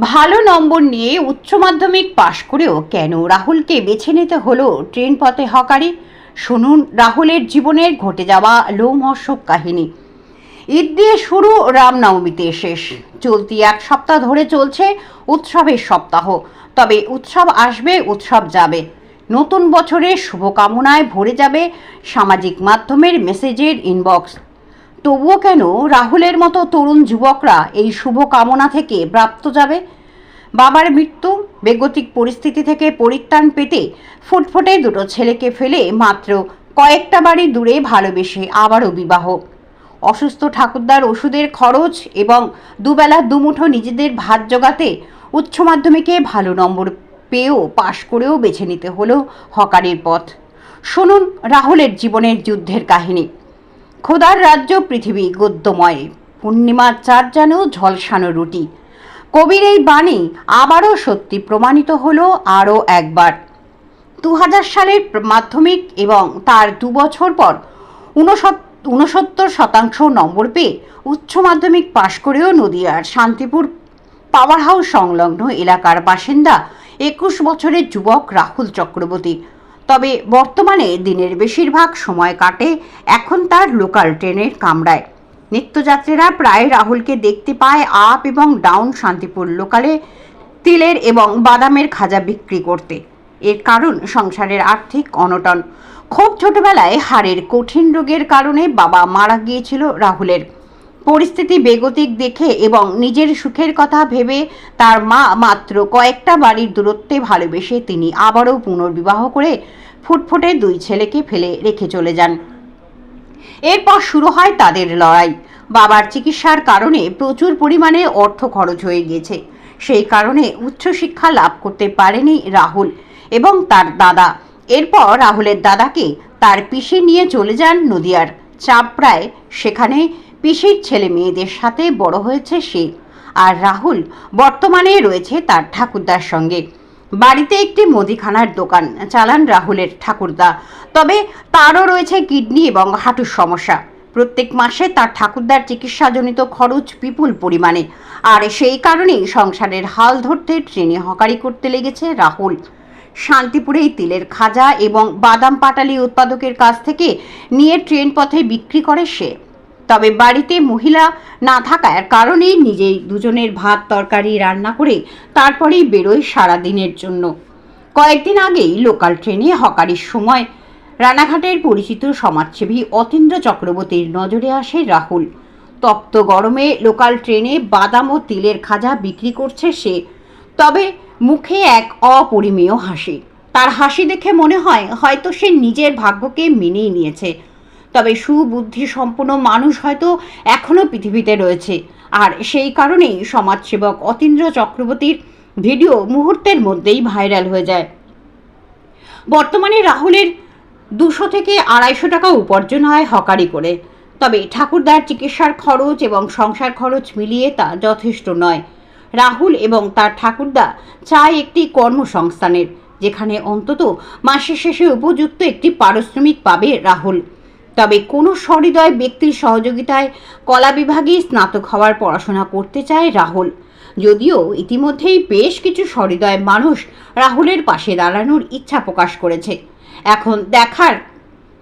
ভালো নম্বর নিয়ে উচ্চ মাধ্যমিক পাশ করেও কেন রাহুলকে বেছে নিতে হলো ট্রেন পথে হকারি? শুনুন রাহুলের জীবনের ঘটে যাওয়া লোমহর্ষক কাহিনী। ঈদ দিয়ে শুরু রামনবমীতে শেষ। চলতি এক সপ্তাহ ধরে চলছে উৎসবের সপ্তাহ। তবে উৎসব আসবে, উৎসব যাবে। নতুন বছরের শুভকামনায় ভরে যাবে সামাজিক মাধ্যমের মেসেজের ইনবক্স তবুও কেন রাহুলের মতো তরুণ যুবকরা এই শুভ কামনা থেকে প্রাপ্ত যাবে? বাবার মৃত্যু, বেগতিক পরিস্থিতি থেকে পরিত্রাণ পেতে ফুটফুটে দুটো ছেলেকে ফেলে মাত্র কয়েকটা বাড়ি দূরে ভালোবেসে আবারও বিবাহ। অসুস্থ ঠাকুরদার ওষুধের খরচ এবং দুবেলা দুমুঠো নিজেদের ভাত জোগাতে উচ্চ মাধ্যমিকে ভালো নম্বর পেয়েও পাশ করেও বেছে নিতে হলো হকারের পথ। শুনুন রাহুলের জীবনের যুদ্ধের কাহিনী। খোদার রাজ্য পৃথিবী গদ্যময়। পূর্ণিমার চার যেন ঝলসানো রুটি। কবির এই বাণী আবারও সত্যি প্রমাণিত হলো আরও একবার। দু হাজার সালের মাধ্যমিক এবং তার দু বছর পর ঊনসত্তর ঊনসত্তর শতাংশ নম্বর পেয়ে উচ্চ মাধ্যমিক পাশ করেও নদিয়ার শান্তিপুর পাওয়ার হাউস সংলগ্ন এলাকার বাসিন্দা একুশ বছরের যুবক রাহুল চক্রবর্তী। তবে বর্তমানে দিনের বেশিরভাগ সময় কাটে এখন তার লোকাল ট্রেনের কামরায়। নিত্যযাত্রীরা প্রায় রাহুলকে দেখতে পায় আপ এবং ডাউন শান্তিপুর লোকালে তিলের এবং বাদামের খাজা বিক্রি করতে। এর কারণ সংসারের আর্থিক অনটন। খুব ছোটবেলায় হাড়ের কঠিন রোগের কারণে বাবা মারা গিয়েছিল রাহুলের। পরিস্থিতি বেগতিক দেখে এবং নিজের সুখের কথা ভেবে তার মা মাত্র কয়েকটা বাড়ির দূরত্বে ভালোবেসে তিনি আবারও পুনর্বিবাহ করে ফুটফুটে দুই ছেলেকে ফেলে রেখে চলে যান। এরপর শুরু হয় তাদের লড়াই। বাবার চিকিৎসার কারণে প্রচুর পরিমাণে অর্থ খরচ হয়ে গেছে সেই কারণে উচ্চশিক্ষা লাভ করতে পারেনি রাহুল এবং তার দাদা। এরপর রাহুলের দাদাকে তার পিসি নিয়ে চলে যান নদিয়ার। চাপড়ায় সেখানে পিসির ছেলে মেয়েদের সাথে বড় হয়েছে সে আর রাহুল বর্তমানে রয়েছে তার ঠাকুরদার সঙ্গে। বাড়িতে একটি মুদিখানার দোকান, চালান রাহুলের ঠাকুরদা। তবে তারও রয়েছে কিডনি এবং হাঁটুর সমস্যা। প্রত্যেক মাসে তার ঠাকুরদার চিকিৎসাজনিত খরচ বিপুল পরিমাণে। আর সেই কারণেই সংসারের হাল ধরতে ট্রেনে হকারি করতে লেগেছে রাহুল। শান্তিপুরেই তিলের খাজা এবং বাদাম পাটালি উৎপাদকের কাছ থেকে নিয়ে ট্রেন পথে বিক্রি করে সে। তবে বাড়িতে মহিলা না থাকার কারণেই নিজেই দুজনের ভাত, তরকারি, রান্না করে তারপরেই বেরোয় সারাদিনের জন্য। কয়েকদিন আগেই লোকাল ট্রেনে হকারির সময় রানাঘাটের পরিচিত সমাজসেবী অতীন্দ্র চক্রবর্তীর নজরে আসে রাহুল। তপ্ত গরমে লোকাল ট্রেনে বাদাম ও তিলের খাজা বিক্রি করছে সে। তবে মুখে এক অপরিমেয় হাসি। তার হাসি দেখে মনে হয় হয়তো সে নিজের ভাগ্যকে মেনেই নিয়েছে। তবে সুবুদ্ধি সম্পন্ন মানুষ হয়তো এখনও পৃথিবীতে রয়েছে। আর সেই কারণেই সমাজসেবক অতীন্দ্র চক্রবর্তীর ভিডিও মুহূর্তের মধ্যেই ভাইরাল হয়ে যায়। বর্তমানে রাহুলের দুশো থেকে আড়াইশো টাকা উপার্জন হয় হকারি করে। তবে ঠাকুরদার চিকিৎসার খরচ এবং সংসার খরচ মিলিয়ে তা যথেষ্ট নয়। রাহুল এবং তার ঠাকুরদা চায় একটি কর্মসংস্থানের, যেখানে অন্তত মাসের শেষে উপযুক্ত একটি পারিশ্রমিক পাবে রাহুল। তবে কোনো সহৃদয় ব্যক্তির সহযোগিতায় কলা বিভাগে স্নাতক হওয়ার পড়াশোনা করতে চায় রাহুল। যদিও ইতিমধ্যেই বেশ কিছু সহৃদয় মানুষ রাহুলের পাশে দাঁড়ানোর ইচ্ছা প্রকাশ করেছে। এখন দেখার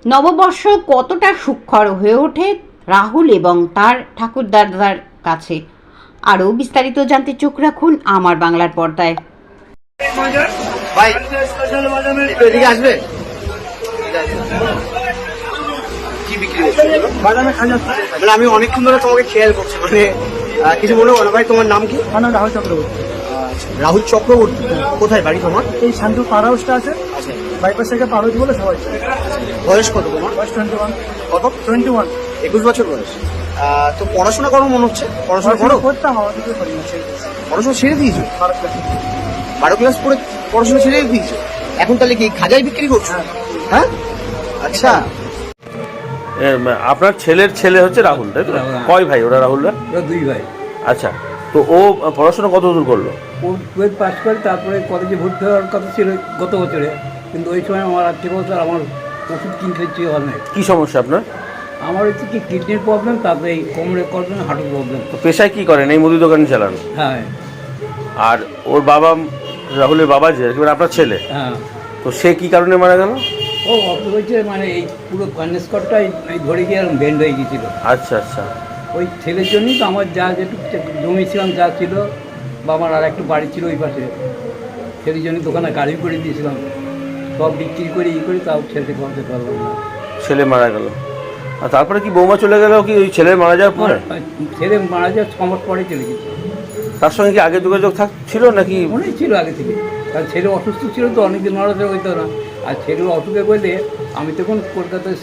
নববর্ষ কতটা সুক্ষর হয়ে ওঠে রাহুল এবং তার ঠাকুরদাদার কাছে। আরও বিস্তারিত জানতে চোখ রাখুন আমার বাংলার পর্দায়। ভাই আসবে? বাদামে খাজা মানে আমি অনেকক্ষণ ধরে তোমাকে খেয়াল করছি। মানে কিছু মনে না ভাই তোমার নাম কি? আমার নাম রাহুল চক্রবর্তী। রাহুল চক্রবর্তী। কোথায় বাড়ি তোমার? এই শান্তু পাড়া হাউসটা আছে। আচ্ছা। বাইপাস থেকে পার হয়েছে বলে সবাই। বয়স কত তোমার? বয়স টোয়েন্টি ওয়ান কত? টোয়েন্টি ওয়ান একুশ বছর বয়স। তো পড়াশোনা করো মনে হচ্ছে? পড়াশোনা করো? করতাম পড়াশোনা ছেড়ে দিয়েছ। বারো ক্লাস পড়ে পড়াশোনা ছেড়ে দিয়েছ? এখন তাহলে কি খাজাই বিক্রি করছ? হ্যাঁ। আচ্ছা। এম, আপনার ছেলের ছেলে হচ্ছে রাহুল তাই তো? হ্যাঁ। কয় ভাই? ওরা রাহুলরা দুই ভাই। আচ্ছা তো ও পড়াশোনা কত দূর করল? ও টুয়েলভ পাস করে তারপরে কলেজে ভর্তি হওয়ার কথা ছিল গত বছরে কিন্তু ওই সময় আমার আর্থিক অবস্থা আমার ওষুধ কিনতে ইচ্ছে হয় না কী সমস্যা আপনার? আমার হচ্ছে কি কিডনির প্রবলেম তারপরে এই কোমরের প্রবলেম হাঁটুর প্রবলেম তো পেশায় কী করেন? এই মুদি দোকান চালান? হ্যাঁ। আর ওর বাবা রাহুলের বাবা যে আপনার ছেলে? হ্যাঁ। তো সে কী কারণে মারা গেল? ও হয়েছে মানে এই পুরো কন্যাস্করটাই এই ধরে গিয়ে এরকম বেন্ড হয়ে গিয়েছিল। আচ্ছা আচ্ছা। ওই ছেলের জন্যই তো আমার যা যেটুকু জমি ছিলাম যা ছিল বা আমার আর একটু বাড়ি ছিল ওই পাশে। ছেলের জন্য দোকানে গাড়ি করে দিয়েছিলাম। সব বিক্রি করে ই করে তাও ছেলেকে করতে পারলাম না। ছেলে মারা গেল। আর তারপরে কি বৌমা চলে গেল কি ওই ছেলে মারা যাওয়ার পরে? ছেলে মারা যাওয়ার ছ মাস পরে চলে গেছে তার সঙ্গে কি আগে যোগাযোগ থাক ছিল নাকি? মনেই ছিল আগে থেকে। কারণ ছেলে অসুস্থ ছিল তো অনেকদিন নড়াচড়া হইতো না। আর ছেলের অসুখে বলে আমি তখন কলকাতায়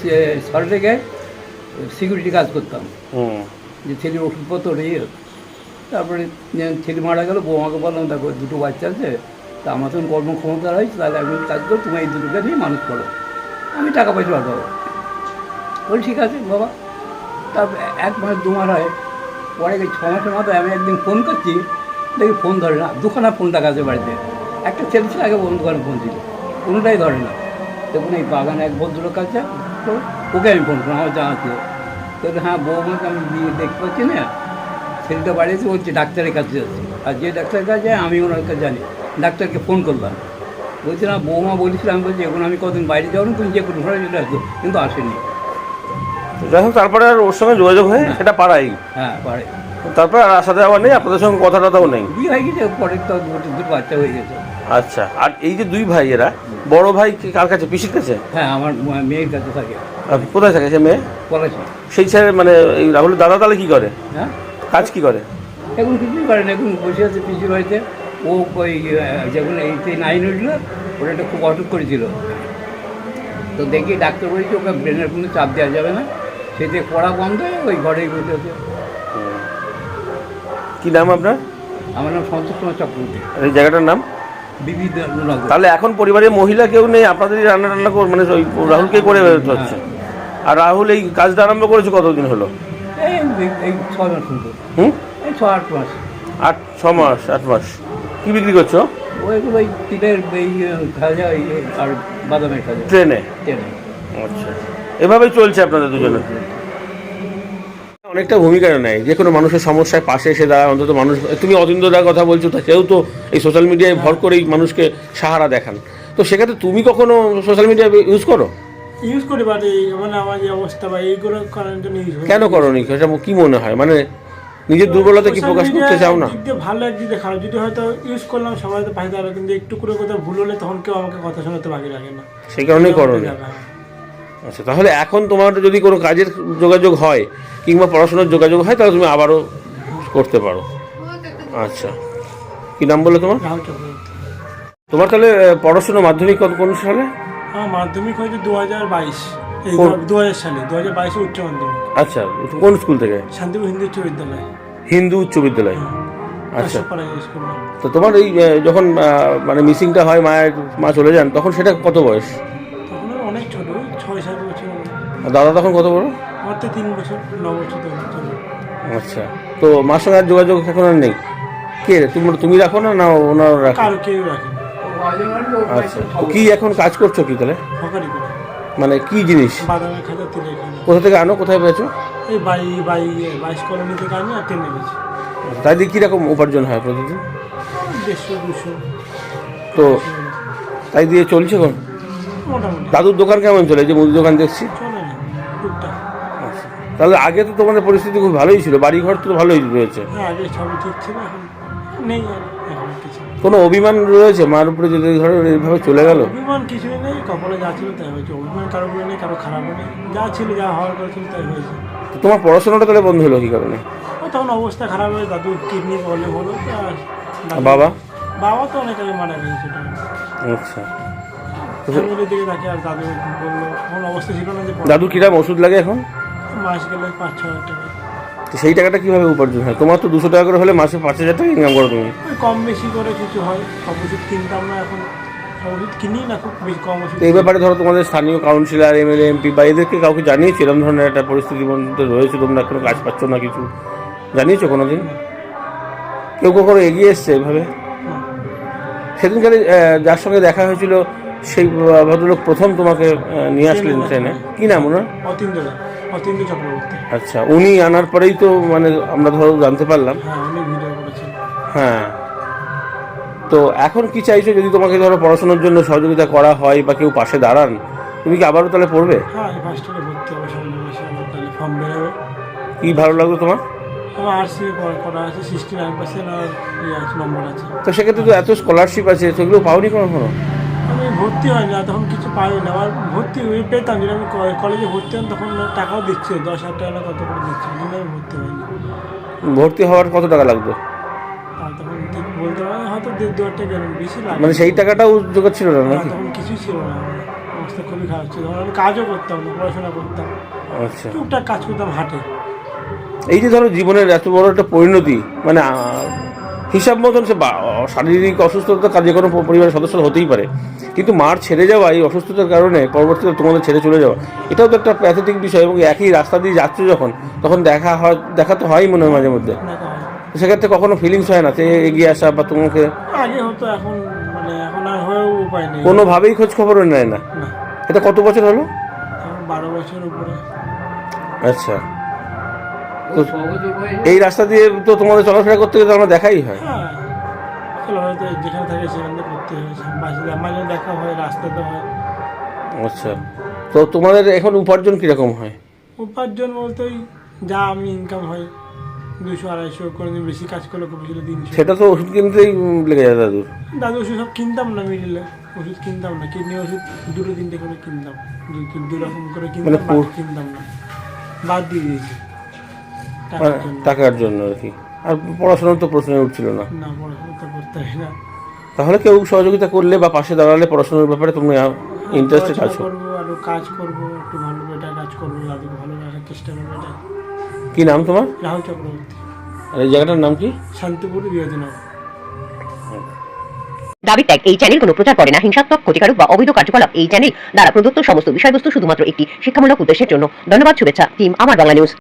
সল্টে গিয়ে সিকিউরিটি কাজ করতাম। যে ছেলের ওষুধপত্র নিয়ে তারপরে ছেলে মারা গেল বৌমাকে বললাম দেখো দুটো বাচ্চা আছে তা আমার তখন কর্মক্ষমতা রয়েছে তাহলে আমি কাজ করো তুমি এই দুটোকে নিয়ে মানুষ করো। আমি টাকা পয়সা পাঠাবো বলি ঠিক আছে বাবা। তারপর এক মাস দু মাস হয়। পরে ছ মাসের মাথায় আমি একদিন ফোন করছি দেখি ফোন ধরে না দুখানা ফোন দেখা আছে বাড়িতে। একটা ছেলে ছিল আগে বন্ধু ফোন ছিল। কোনোটাই ধরে না। দেখুন এই বাগানে এক ভদ্রলোক আছে তো ওকে আমি ফোন করলাম আমার জানা ছিল তো হ্যাঁ বৌমাকে আমি দিয়ে দেখতে পাচ্ছি না। ছেলেটা বাড়িতে বলছে ডাক্তারের কাছে যাচ্ছে। আর যে ডাক্তারের কাছে যায় আমি ওনার কাছে জানি। ডাক্তারকে ফোন করলাম। বলছি না বৌমা বলেছিল আমি বলছি এখন আমি কদিন বাইরে যাব না তুমি যে কোনো ঘরে চলে আসব কিন্তু আসেনি। যাই হোক তারপরে আর ওর সঙ্গে যোগাযোগ হয়ে। সেটা পাড়াই। হ্যাঁ পারে তারপরে আর আসা যাওয়া নেই আপনাদের সঙ্গে কথা টথাও নেই। বিয়ে হয়ে গেছে পরে তো দুটো বাচ্চা হয়ে গেছে। আচ্ছা আর এই যে দুই ভাই এরা বড় ভাই কি কার কাছে? পিসির কাছে? হ্যাঁ আমার মেয়ের কাছে থাকে। কোথায় থাকে সে মেয়ে? পড়াশি সেই ছেলে মানে এই রাহুলের দাদা তাহলে কি করে? হ্যাঁ? কাজ কি করে? এখন কিছুই করে না এখন বসে আছে পিসির বাড়িতে। ও ওই যখন এইতে নাইন উঠল ওটা একটা খুব অসুখ করেছিল। তো দেখি ডাক্তার বলেছে ওকে ব্রেনের কোনো চাপ দেওয়া যাবে না। সেতে পড়া বন্ধ হয়ে ওই ঘরেই বসে আছে। কি নাম আপনার? আমার নাম সন্তোষ কুমার চক্রবর্তী। এই জায়গাটার নাম? তাহলে এখন পরিবারের মহিলা কেউ নেই আপনাদেরই রান্না টান্না কর মানে ওই রাহুলকে করে বেরোতে হচ্ছে। আর রাহুল এই কাজটা আরম্ভ করেছে কতদিন হলো? হুম? আট মাস। আট ছ মাস আট মাস। কি বিক্রি করছ? ওই তিলের খাজা আর বাদামের খাজা। ট্রেনে? ট্রেনে। আচ্ছা। এভাবেই চলছে আপনাদের দুজনে অনেকটা ভূমিকা নেয়। যে কোনো মানুষের সমস্যায় পাশে এসে দাঁড়ায় অন্তত মানুষ তুমি অতীন্দ্রদার কথা বলছো তা সেও তো এই সোশ্যাল মিডিয়ায় ভর করেই মানুষকে সাহারা দেখান। তো সেক্ষেত্রে তুমি কখনো সোশ্যাল মিডিয়া ইউজ করো? ইউজ করি বাট এই মানে আমার যে অবস্থা বা এইগুলো ইউজ কেন করো। নি সেটা কি মনে হয়? মানে নিজের দুর্বলতা কি প্রকাশ করতে চাও না? ভালো দিয়ে খারাপ। যদি হয়তো ইউজ করলাম সবাই তো পাইতে হবে কিন্তু একটু করে কোথাও ভুল হলে তখন কেউ আমাকে কথা শোনাতে বাকি রাখে না। সেই কারণেই করো নি আচ্ছা তাহলে এখন তোমার যদি কোনো কাজের যোগাযোগ হয় কিংবা পড়াশোনার যোগাযোগ হয় তাহলে তুমি আবারও করতে পারো। আচ্ছা। কি নাম বলে তোমার? তোমার তাহলে পড়াশোনা মাধ্যমিক কত কোন সালে? মাধ্যমিক হয়েছে দু হাজার বাইশ দু হাজার সালে দু হাজার বাইশে উচ্চ মাধ্যমিক। আচ্ছা কোন স্কুল থেকে? শান্তিপুর হিন্দু উচ্চ বিদ্যালয়। হিন্দু উচ্চ বিদ্যালয়। আচ্ছা। তো তোমার এই যখন মানে মিসিংটা হয় মায়ের মা চলে যান তখন সেটা কত বয়স? দাদা তখন কত বড়? আমার তো তিন বছর ন বছর আচ্ছা। তো মার সঙ্গে আর যোগাযোগ এখন আর নেই? কে তুমি তুমি রাখো না না ওনারা রাখো? কারও কেউ রাখে আচ্ছা। কি এখন কাজ করছ কি তাহলে? মানে কি জিনিস? এখানে কোথা থেকে আনো? কোথায় পেয়েছ? এই বাই বাই বাইশ কলোনি থেকে আমি আর ট্রেনে গেছি। তাই দিয়ে কীরকম উপার্জন হয় প্রতিদিন? দেড়শো দুশো। তো তাই দিয়ে চলছে কোন মোটামুটি দাদুর দোকান কেমন চলে? যে মুদি দোকান দেখছি। চলে আচ্ছা। তাহলে আগে তো তোমাদের পরিস্থিতি খুব ভালোই ছিল। বাড়ি ঘর তো ভালোই রয়েছে। হ্যাঁ কোনো অভিমান রয়েছে মার উপরে যদি ধরো এইভাবে চলে গেল? অভিমান কিছুই নেই কপালে যা ছিল তাই হয়েছে। অভিমান কারও উপরে নেই কারও খারাপ নেই। যা ছিল যা হওয়ার কথা ছিল তাই হয়েছে। তোমার পড়াশোনাটা তাহলে বন্ধ হলো কি কারণে? তখন অবস্থা খারাপ হয়ে দাদু কিডনি প্রবলেম হলো বাবা? বাবা তো অনেক আগে মারা গেছে আচ্ছা। ফ্যামিলির দিকে তাকে আর দাদু বলল কোনো অবস্থা ছিল না যে পড়া- দাদুর কিরাম ওষুধ লাগে এখন? মাস গেলে পাঁচ ছ হাজার টাকা। তো সেই টাকাটা কীভাবে উপার্জন হয়? তোমার তো দুশো টাকা করে হলে মাসে পাঁচ হাজার টাকা ইনকাম করো তুমি। কম বেশি করে কিছু হয় সব ওষুধ কিনতাম না এখন। ওষুধ কিনি না খুব বেশি কম ওষুধ এই ব্যাপারে ধরো তোমাদের স্থানীয় কাউন্সিলর এমএলএ এমপি বা এদেরকে কাউকে জানিয়েছি এরকম ধরনের একটা পরিস্থিতির মধ্যে রয়েছে? তোমরা কোনো কাজ পাচ্ছ না কিছু? জানিয়েছো কোনো দিন কেউ কখনো এগিয়ে এসছে এভাবে? না। সেদিনকালে যার সঙ্গে দেখা হয়েছিল সেই ভদ্রলোক প্রথম তোমাকে নিয়ে আসলেন ট্রেনে। কি নাম ওনার? অতীন্দ্র অতীন্দ্র চক্রবর্তী। আচ্ছা উনি আনার পরেই তো মানে আমরা ধরো জানতে পারলাম। হ্যাঁ হ্যাঁ। তো এখন কি চাইছো যদি তোমাকে ধরো পড়াশোনার জন্য সহযোগিতা করা হয় বা কেউ পাশে দাঁড়ান তুমি কি আবারও তাহলে পড়বে? হ্যাঁ কি ভালো লাগল তোমার? ইয়ে তো সেক্ষেত্রে তো এত স্কলারশিপ আছে সেগুলো পাওনি কোনো কোনো ভর্তি হয় না তখন কিছু পাই না। আমার ভর্তি হয়ে পেতাম যেটা আমি কলেজে ভর্তি হন তখন টাকাও দিচ্ছিল দশ হাজার টাকা কত করে দিচ্ছিল কিন্তু আমি ভর্তি হয়নি ভর্তি হওয়ার কত টাকা লাগতো? তখন ঠিক বলতে পারি হয়তো দেড় দু হাজার টাকা বেশি লাগে মানে সেই টাকাটাও জোগাড় ছিল না তখন কিছুই ছিল না অবস্থা খুবই খারাপ ছিল। তখন আমি কাজও করতাম না পড়াশোনা করতাম। আচ্ছা। টুকটাক কাজ করতাম হাটে। এই যে ধরো জীবনের এত বড় একটা পরিণতি মানে হিসাব মতন সে শারীরিক অসুস্থতা কাজ কোনো পরিবারের সদস্য হতেই পারে। কিন্তু মার ছেড়ে যাওয়া এই অসুস্থতার কারণে পরবর্তীতে তোমাদের ছেড়ে চলে যাওয়া। এটাও তো একটা প্যাথেটিক বিষয় এবং একই রাস্তা দিয়ে যাচ্ছ যখন তখন দেখা হয় দেখা তো হয়ই মনে হয় মাঝে মধ্যে। হয়। সেক্ষেত্রে কখনো ফিলিংস হয় না যে এগিয়ে আসা বা তোমাকে আগে হতো এখন মানে এখন আর হয়েও উপায় নেই। কোনোভাবেই খোঁজ খবর নেয় না। এটা কত বছর হলো? বারো বছর উপরে। আচ্ছা। এই রাস্তা দিয়ে তো তোমাদের চলাফেরা করতে গেলে তো আমরা দেখাই হয়। হ্যাঁ। হয়তো যেখানে থাকে সেখানে করতে হয় মাঝে দেখা হয় রাস্তাতে হয়। আচ্ছা। তো তোমাদের এখন উপার্জন কীরকম হয়? উপার্জন বলতে ওই যা আমি ইনকাম হয় দুশো আড়াইশো কোনো দিন বেশি কাজ করলে খুব বেশি তিনশো। সেটা তো ওষুধ কিনতেই লেগে যায় দাদুর। দাদু ওষুধ সব কিনতাম না মিডিলে ওষুধ কিনতাম না কিডনি ওষুধ দুটো তিনটে করে কিনতাম। দু- দু রকম করে কিনতাম মানে কিনতাম না। বাদ দিয়ে দিয়েছি। টাকার মানে জন্য। আর কি। আর পড়াশোনার তো প্রশ্ন উঠছিল না। না পড়াশোনা তো করতে হয় না। তাহলে কেউ সহযোগিতা করলে বা পাশে দাঁড়ালে পড়াশোনার ব্যাপারে তুমি ইন্টারেস্টেড আছো। আরও কাজ করব একটু ভালো বেটা কাজ করব দাদুকে ভালো রাখার চেষ্টা করব এটা। কি নাম তোমার? রাহুল চক্রবর্তী। আর এই জায়গাটার নাম কি? শান্তিপুর বিরোধীনগর। দাবি ত্যাগ এই চ্যানেল কোনো প্রচার করে না। হিংসাত্মক ক্ষতিকারক বা অবৈধ কার্যকলাপ এই চ্যানেল দ্বারা প্রদত্ত সমস্ত বিষয়বস্তু শুধুমাত্র একটি শিক্ষামূলক উদ্দেশ্যের জন্য। ধন্যবাদ শুভেচ্ছা টিম আমার বাংলা নিউজ